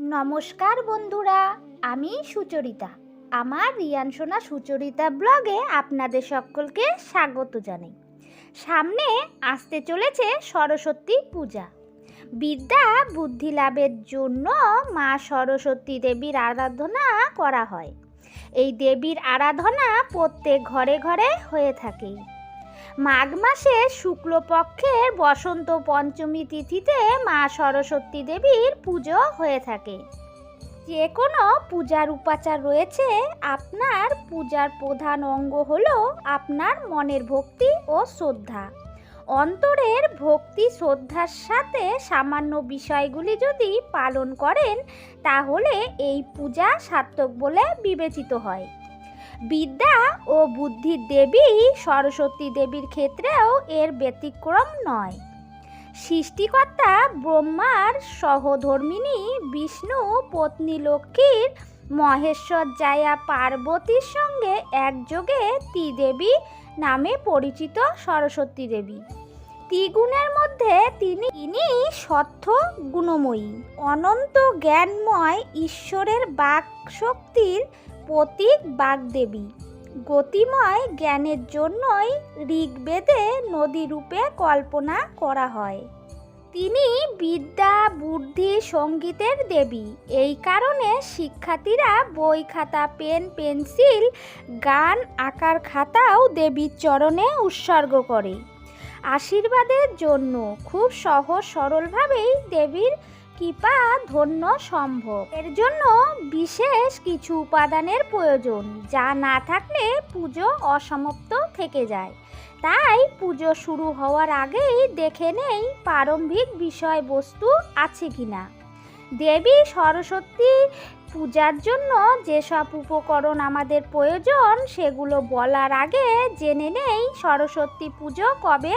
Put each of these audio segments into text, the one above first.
নমস্কার বন্ধুরা, আমি সুচরিতা। আমার রিয়ান সোনা সুচরিতা ব্লগে আপনাদের সকলকে স্বাগত জানাই। সামনে আসতে চলেছে সরস্বতী পূজা। বিদ্যা বুদ্ধি লাভের জন্য মা সরস্বতী দেবীর আরাধনা করা হয়। এই দেবীর আরাধনা প্রত্যেক ঘরে ঘরে হয়ে থাকে। মাঘ মাসে শুক্লপক্ষের বসন্ত পঞ্চমী তিথিতে মা সরস্বতী দেবীর পুজো হয়ে থাকে। যে কোনো পূজার উপাচার রয়েছে, আপনার পূজার প্রধান অঙ্গ হল আপনার মনের ভক্তি ও শ্রদ্ধা। অন্তরের ভক্তি শ্রদ্ধার সাথে সামান্য বিষয়গুলি যদি পালন করেন, তাহলে এই পূজা সার্থক বলে বিবেচিত হয়। বিদ্যা ও বুদ্ধির দেবী সরস্বতী দেবীর ক্ষেত্রেও এর ব্যতিক্রম নয়। সৃষ্টিকর্তা ব্রহ্মার সহধর্মিনী বিষ্ণু পত্নী লক্ষ্মীর মহেশ্বর জায়া পার্বতীর সঙ্গে একযোগে ত্রিদেবী নামে পরিচিত সরস্বতী দেবী। ত্রিগুণের মধ্যে তিনি তিনি সত্য গুণময়ী। অনন্ত জ্ঞানময় ঈশ্বরের বাক শক্তির প্রতীক বাগদেবী। গতিময় জ্ঞানের জন্যই ঋগ্বেদে নদী রূপে কল্পনা করা হয়। তিনি বিদ্যা, বুদ্ধি, সঙ্গীতের দেবী। এই কারণে শিক্ষার্থীরা বই খাতা, পেন, পেন্সিল, গান, আঁকার খাতাও দেবীর চরণে উৎসর্গ করে। আশীর্বাদের জন্য খুব সহজ সরলভাবেই দেবীর কৃপা ধন্য সম্ভব। এর জন্য বিশেষ কিছু উপাদানের প্রয়োজন, যা না থাকলে পুজো অসমাপ্ত থেকে যায়। তাই পুজো শুরু হওয়ার আগেই দেখে নেই প্রারম্ভিক বিষয়বস্তু আছে কিনা। দেবী সরস্বতী পূজার জন্য যেসব উপকরণ আমাদের প্রয়োজন, সেগুলো বলার আগে জেনে নেই সরস্বতী পুজো কবে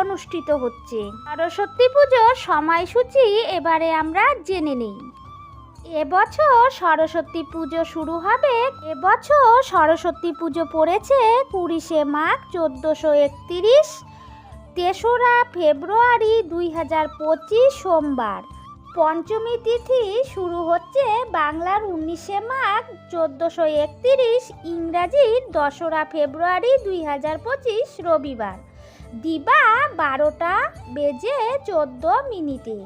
অনুষ্ঠিত হচ্ছে। সরস্বতী পুজোর সময়সূচি এবারে আমরা জেনে নেই। এবছর সরস্বতী পুজো শুরু হবে। এবছর সরস্বতী পুজো পড়েছে কুড়িশে মাঘ চোদ্দোশো একতিরিশ, তেসরা ফেব্রুয়ারি দুই হাজার পঁচিশ সোমবার। পঞ্চমী তিথি শুরু হচ্ছে বাংলার উনিশে মাঘ চোদ্দোশো একতিরিশ ইংরাজির দশরা ফেব্রুয়ারি দুই হাজার পঁচিশ রবিবার। দিবা বারোটা বেজে চোদ্দ মিনিটে।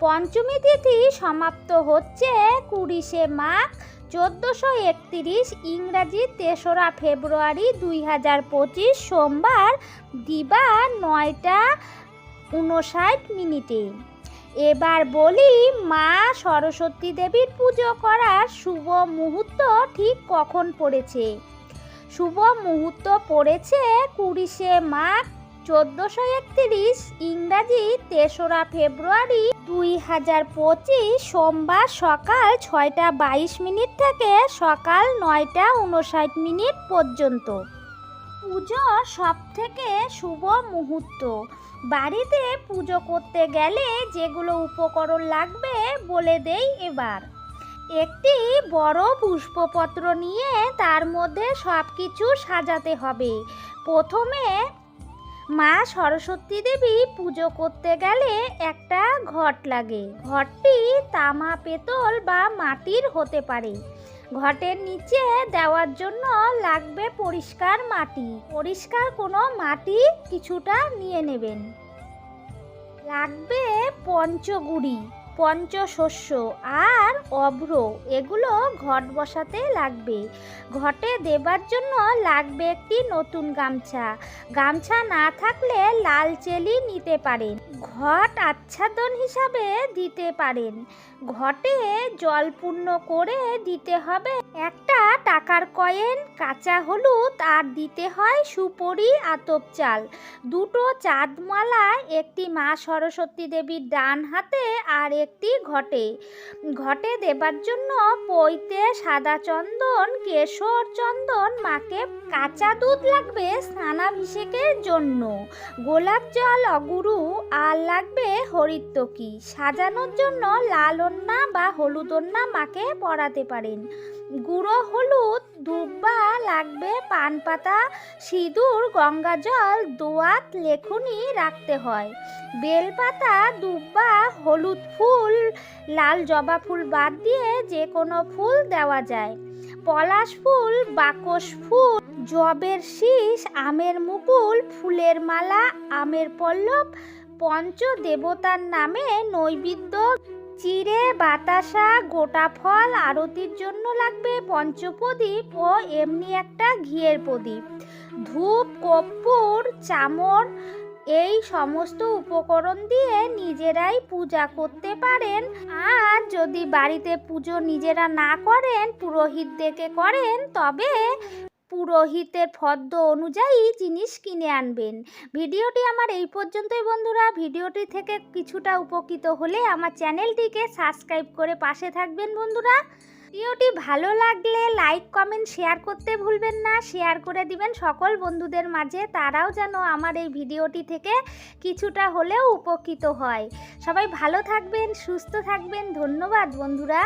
পঞ্চমী তিথি সমাপ্ত হচ্ছে কুড়িশে মাঘ চোদ্দোশো একতিরিশ ইংরাজি তেসরা ফেব্রুয়ারি দুই হাজার পঁচিশ সোমবার, দিবা নয়টা উনষাট মিনিটে। এবার বলি মা সরস্বতী দেবীর পুজো করার শুভ মুহূর্ত ঠিক কখন পড়েছে? শুভ মুহূর্ত পড়েছে কুড়িশে মাঘ, চোদ্দোশো একত্রিশ, ইংরাজি তেসরা ফেব্রুয়ারি দুই হাজার পঁচিশ, সোমবার সকাল ছয়টা বাইশ মিনিট থেকে সকাল নয়টা উনষাট মিনিট পর্যন্ত। পুজোর সব থেকে শুভ মুহূর্ত। বাড়িতে পুজো করতে গেলে যেগুলো উপকরণ লাগবে বলে দেই এবার। একটি বড় পুষ্পপত্র নিয়ে তার মধ্যে সব কিছু সাজাতে হবে। প্রথমে মা সরস্বতী দেবী পুজো করতে গেলে একটা ঘট লাগে। ঘরটি তামা, পেতল বা মাটির হতে পারে। ঘটের নিচে দেওয়ার জন্য লাগবে পরিষ্কার মাটি। পরিষ্কার কোনো মাটি কিছুটা নিয়ে নেবেন। লাগবে পঞ্চগুড়ি। পঞ্চশস্য আর অভ্র, এগুলো ঘট বসাতে লাগবে। ঘটে দেবার জন্য লাগবে একটি নতুন গামছা। গামছা না থাকলে লাল চেলি নিতে পারেন। ঘট আচ্ছাদন হিসাবে দিতে পারেন। ঘটে জল পূর্ণ করে দিতে হবে। একটা টাকার কয়েন, কাঁচা হলুদ আর দিতে হয় সুপরি আতপ চাল। দুটো চাঁদমালা, একটি মা সরস্বতী দেবীর ডান হাতে আর একটি ঘটে। ঘটে দেবার জন্য পইতে সাদা চন্দন, কেশর চন্দন, মাকে কাঁচা দুধ লাগবে স্নানাভিষেকের জন্য। গোলাপ জল অগুরু, আর লাগবে হরিত্বকি সাজানোর জন্য লাল ওন্না বা হলুদ ওন্না মাকে পরাতে পারেন। গুঁড়ো হলুদ, দুব্বা লাগবে পান পাতা সিঁদুর, গঙ্গা জল, দোয়াত, লেখনি রাখতে হয়। বেলপাতা, দুব্বা, হলুদ ফুল, লাল জবা ফুল বাদ দিয়ে যে কোনো ফুল দেওয়া যায়। পলাশ ফুল বাকস ফুল, জবের শীষ, আমের মুকুল, ফুলের মালা, আমের পল্লব পঞ্চ দেবতার নামে নৈবেদ্য চিড়ে, বাতাসা, গোটা ফল আরতির জন্য লাগবে পঞ্চপ্রদীপ ও এমনি একটা ঘিয়ের প্রদীপ। ধূপ, কর্পূর, চামর, এই সমস্ত উপকরণ দিয়ে নিজেরাই পূজা করতে পারেন। আর যদি বাড়িতে পুজো নিজেরা না করেন, পুরোহিত পুরোহিতদেরকে করেন, তবে পুরোহিতের ফদ্দ অনুযায়ী জিনিস কিনে আনবেন। ভিডিওটি আমার এই পর্যন্তই বন্ধুরা। ভিডিওটি থেকে কিছুটা উপকৃত হলে আমার চ্যানেলটিকে সাবস্ক্রাইব করে পাশে থাকবেন বন্ধুরা। ভিডিওটি ভালো লাগলে লাইক, কমেন্ট, শেয়ার করতে ভুলবেন না। শেয়ার করে দিবেন সকল বন্ধুদের মাঝে। তারাও যেন আমার এই ভিডিওটি থেকে কিছুটা হলেও উপকৃত হয়। সবাই ভালো থাকবেন, সুস্থ থাকবেন। ধন্যবাদ বন্ধুরা।